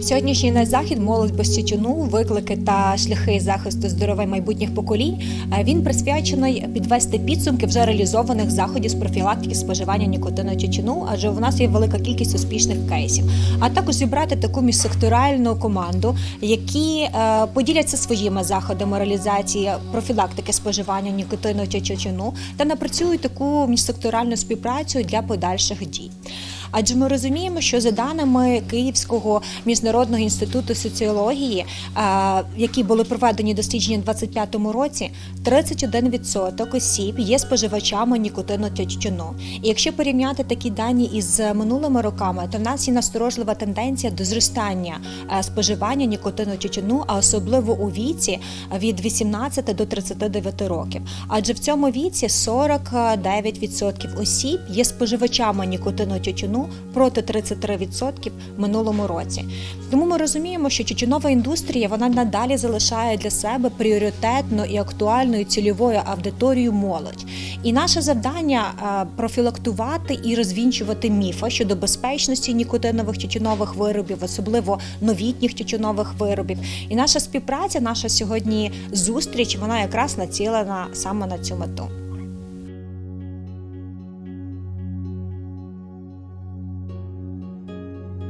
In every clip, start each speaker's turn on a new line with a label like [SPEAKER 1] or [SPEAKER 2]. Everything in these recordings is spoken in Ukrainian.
[SPEAKER 1] Сьогоднішній наш захід молодь без тютюну, виклики та шляхи захисту здоров'я майбутніх поколінь. Він присвячений підвести підсумки вже реалізованих заходів з профілактики споживання нікотину тютюну, адже у нас є велика кількість успішних кейсів. А також зібрати таку міжсекторальну команду, які е, поділяться своїми заходами реалізації профілактики споживання нікотину тютюну та напрацюють таку міжсекторальну співпрацю для подальших дій. Адже ми розуміємо, що за даними Київського міжнародного інституту соціології, які були проведені дослідження у 2025 році, 31% осіб є споживачами нікотину тютюну. І якщо порівняти такі дані із минулими роками, то в нас є насторожлива тенденція до зростання споживання нікотину тютюну, а особливо у віці від 18 до 39 років. Адже в цьому віці 49% осіб є споживачами нікотину тютюну проти 33% в минулому році. Тому ми розуміємо, що тютюнова індустрія вона надалі залишає для себе пріоритетно і актуальною цільовою аудиторією молодь. І наше завдання е, профілактувати і розвінчувати міфи щодо безпечності нікотинових тютюнових виробів, особливо новітніх тютюнових виробів. І наша співпраця, наша сьогодні зустріч, вона якраз націлена саме на цю мету.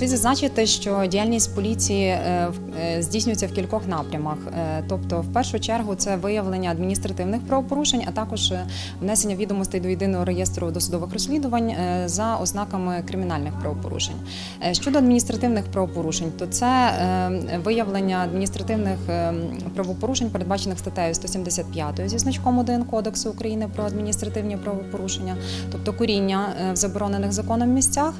[SPEAKER 2] Слід зазначити, що діяльність поліції е, е, здійснюється в кількох напрямах. Е, Тобто, в першу чергу, це виявлення адміністративних правопорушень, а також внесення відомостей до єдиного реєстру досудових розслідувань за ознаками кримінальних правопорушень. Щодо адміністративних правопорушень, то це виявлення адміністративних правопорушень, передбачених статтею 175 зі значком 1 Кодексу України про адміністративні правопорушення, тобто куріння е, в заборонених законом місцях.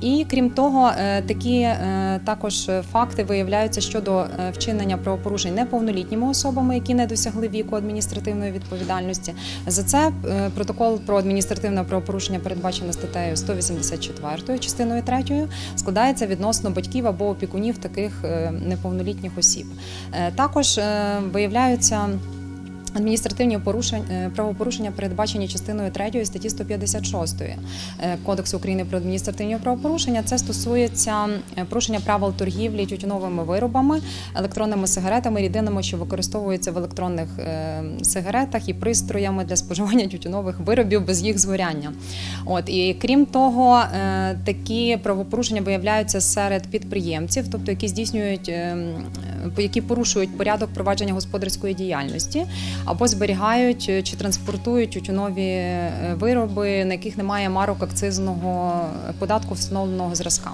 [SPEAKER 2] І крім того, е, такі е, також факти виявляються щодо е, вчинення правопорушень неповнолітніми особами, які не досягли віку адміністративної відповідальності. За це протокол про адміністративне правопорушення, передбачене статтею 184 частиною 3, складається відносно батьків або опікунів таких неповнолітніх осіб. Також виявляються. Адміністративні порушення е, правопорушення передбачені частиною 3 статті 156 е, Кодексу України про адміністративні правопорушення. Це стосується е, порушення правил торгівлі тютюновими виробами, електронними сигаретами, рідинами, що використовуються в електронних сигаретах і пристроями для споживання тютюнових виробів без їх згоряння. От і крім того, такі правопорушення виявляються серед підприємців, тобто які здійснюють, е, е, які порушують порядок провадження господарської діяльності або зберігають е, чи транспортують тютюнові е, вироби, на яких немає марок акцизного податку встановленого зразка.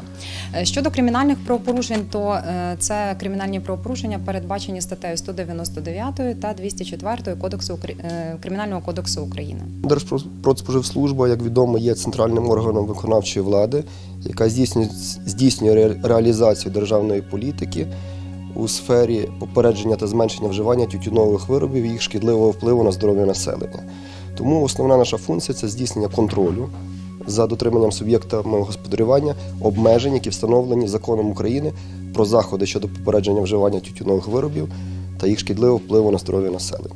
[SPEAKER 2] Е, Щодо кримінальних правопорушень, то е, це кримінальні правопорушення передбачені статтею 199 та 204 Кодексу е, Кримінального кодексу України.
[SPEAKER 3] Держпродспоживслужба, як відомо, є центральним органом виконавчої влади, яка здійснює, здійснює реалізацію державної політики у сфері попередження та зменшення вживання тютюнових виробів і їх шкідливого впливу на здоров'я населення. Тому основна наша функція це здійснення контролю за дотриманням суб'єктами господарювання обмежень, які встановлені законом України про заходи щодо попередження вживання тютюнових виробів та їх шкідливого впливу на здоров'я населення.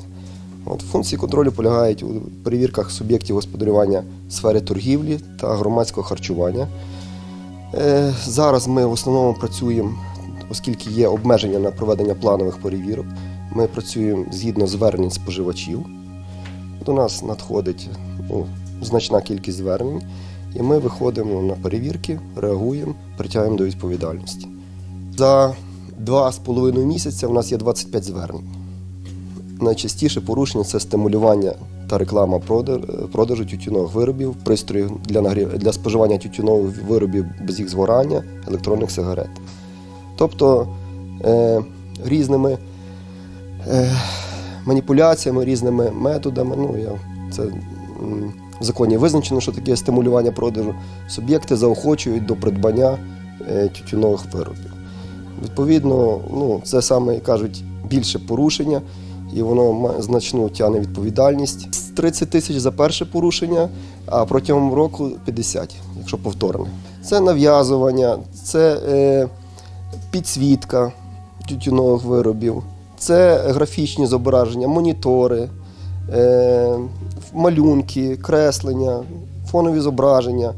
[SPEAKER 3] От, функції контролю полягають у перевірках суб'єктів господарювання сфери торгівлі та громадського харчування. Е, зараз ми в основному працюємо, оскільки є обмеження на проведення планових перевірок. Ми працюємо згідно звернень споживачів. До нас надходить ну, значна кількість звернень, і ми виходимо на перевірки, реагуємо, притягуємо до відповідальності. За два з половиною місяця у нас є 25 звернень. Найчастіше порушення це стимулювання та реклама продажу тютюнових виробів, пристроїв для, для споживання тютюнових виробів без їх згорання, електронних сигарет. Тобто е, різними е, маніпуляціями, різними методами, ну, я, це в законі визначено, що таке стимулювання продажу, суб'єкти заохочують до придбання е, тютюнових виробів. Відповідно, ну, це саме кажуть більше порушення, і воно ма- значну тягне відповідальність. 30 тисяч за перше порушення, а протягом року 50, якщо повторне. Це нав'язування, це е, підсвітка тютюнових виробів, це графічні зображення, монітори, е, малюнки, креслення, фонові зображення.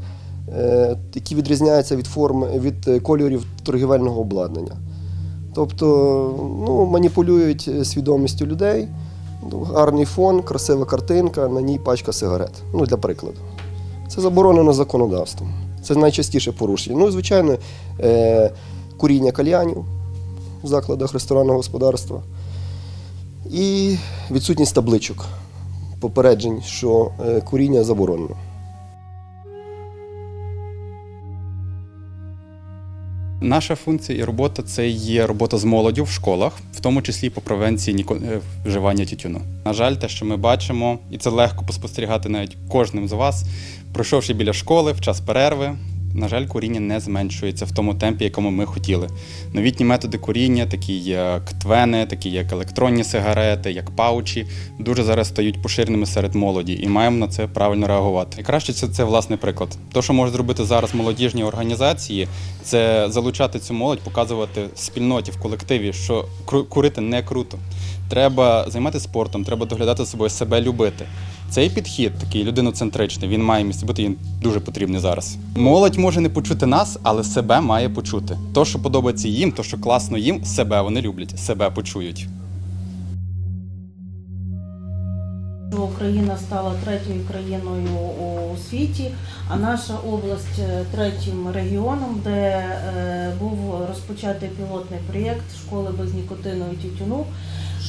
[SPEAKER 3] е, які відрізняються від форм від е, кольорів торгівельного обладнання. Тобто ну, маніпулюють свідомістю людей. Ну, Гарний фон, красива картинка, на ній пачка сигарет. Ну, для прикладу. Це заборонено законодавством. Це найчастіше порушення. Ну, звичайно, е, куріння кальянів в закладах ресторанного господарства і відсутність табличок попереджень, що е, куріння заборонено.
[SPEAKER 4] Наша функція і робота це є робота з молоддю в школах, в тому числі по превенції е, вживання тютюну. На жаль, те, що ми бачимо, і це легко поспостерігати навіть кожним з вас, пройшовши біля школи в час перерви. На жаль, куріння не зменшується в тому темпі, якому ми хотіли. Новітні методи куріння, такі як твени, такі як електронні сигарети, як паучі, дуже зараз стають поширеними серед молоді, і маємо на це правильно реагувати. І краще це, це власний приклад. То, що можуть зробити зараз молодіжні організації, це залучати цю молодь, показувати спільноті в колективі, що курити не круто. Треба займатися спортом, треба доглядати собою, себе любити. Цей підхід, такий людиноцентричний, він має місце бути, він дуже потрібний зараз. Молодь може не почути нас, але себе має почути. То, що подобається їм, то, що класно їм, себе вони люблять, себе почують.
[SPEAKER 5] Україна стала третьою країною у світі, а наша область е, третім регіоном, де е, був розпочатий пілотний проєкт школи без нікотину і тютюну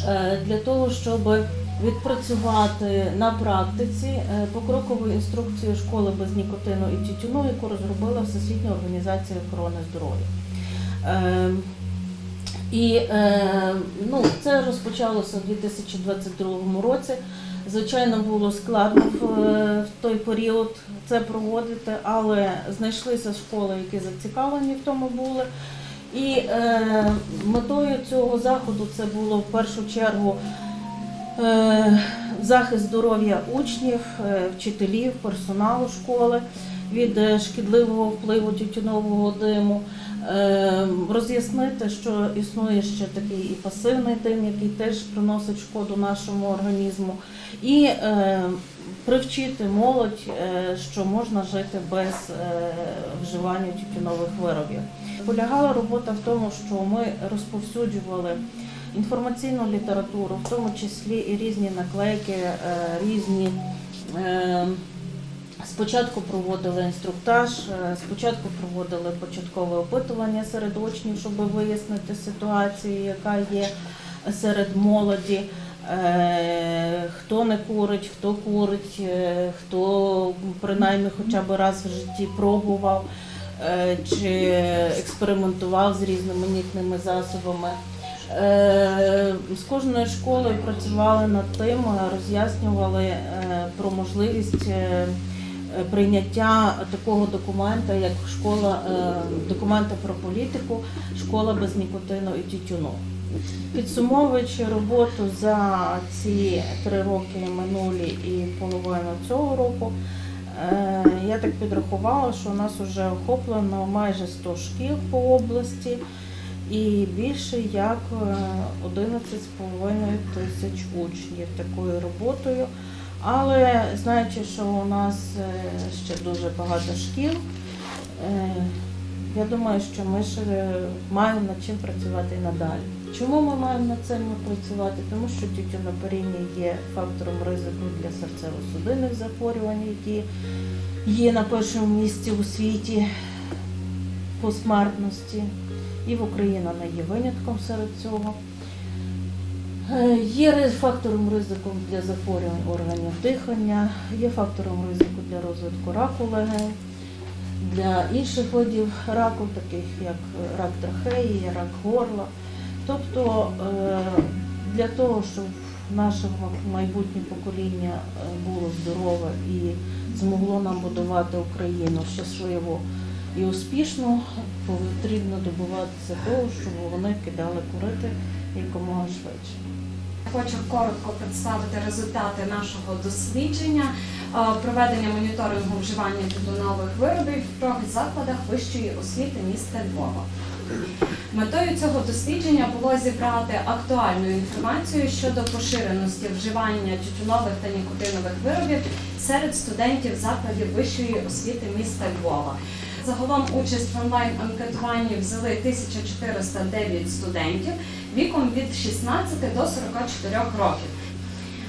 [SPEAKER 5] е, для того, щоб відпрацювати на практиці е, покрокову інструкцію школи без нікотину і тютюну, яку розробила Всесвітня організація охорони здоров'я. Е, І е, ну, це розпочалося у 2022 році. Звичайно, було складно в, е, в той період це проводити, але знайшлися школи, які зацікавлені в тому були. І е, метою цього заходу це було в першу чергу захист здоров'я учнів, е, вчителів, персоналу школи від е, шкідливого впливу тютюнового диму. Е, Роз'яснити, що існує ще такий і пасивний дим, який теж приносить шкоду нашому організму, і е, привчити молодь, е, що можна жити без е, вживання тютюнових виробів. Полягала робота в тому, що ми розповсюджували інформаційну літературу, в тому числі і різні наклейки, е, різні. е, Спочатку проводили інструктаж, е, спочатку проводили початкове опитування серед учнів, щоб вияснити ситуацію, яка є серед молоді, хто не курить, хто курить, хто принаймні хоча б раз в житті пробував чи експериментував з різноманітними засобами. Е, З кожною школою працювали над тим, е, роз'яснювали е, про можливість прийняття такого документа, як школа документа про політику, школа без нікотину і тютюну. Підсумовуючи роботу за ці три роки минулі і половину цього року, я так підрахувала, що у нас вже охоплено майже 100 шкіл по області і більше як е, 11,5 тисяч учнів такою роботою. Але знаючи, що у нас е, ще дуже багато шкіл, е, я думаю, що ми ще маємо над чим працювати і надалі. Чому ми маємо над цим працювати? Тому що тютюнопаріння є фактором ризику для серцево-судинних захворювань, які є на першому місці у світі по смертності. І в Україна не є винятком серед цього. Е, Є фактором ризику для захворювань органів дихання, є фактором ризику для розвитку раку легень, для інших видів раку, таких як рак трахеї, рак горла. Тобто е, для того, щоб наше майбутнє покоління е, було здорове і змогло нам будувати Україну щасливу і успішно, потрібно добуватися того, щоб вони кидали курити якомога швидше.
[SPEAKER 6] Хочу коротко представити результати нашого дослідження е, проведення моніторингу вживання тютюнових виробів в трьох закладах вищої освіти міста Львова. Метою цього дослідження було зібрати актуальну інформацію щодо поширеності вживання тютюнових та нікотинових виробів серед студентів закладів вищої освіти міста Львова. Загалом участь в онлайн-анкетуванні взяли 1409 студентів віком від 16 до 44 років.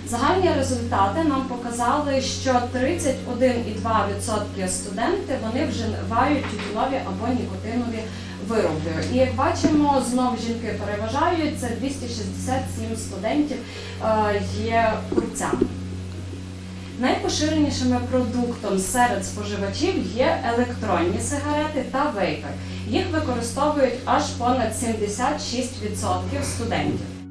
[SPEAKER 6] Загальні результати нам показали, що 31,2% студенти вони вживають тютюнові або нікотинові вироби. І як бачимо, знов жінки переважають це 267 студентів е, є курцями. Найпоширенішими продуктом серед споживачів є електронні сигарети та вейпи. Їх використовують аж понад 76% студентів.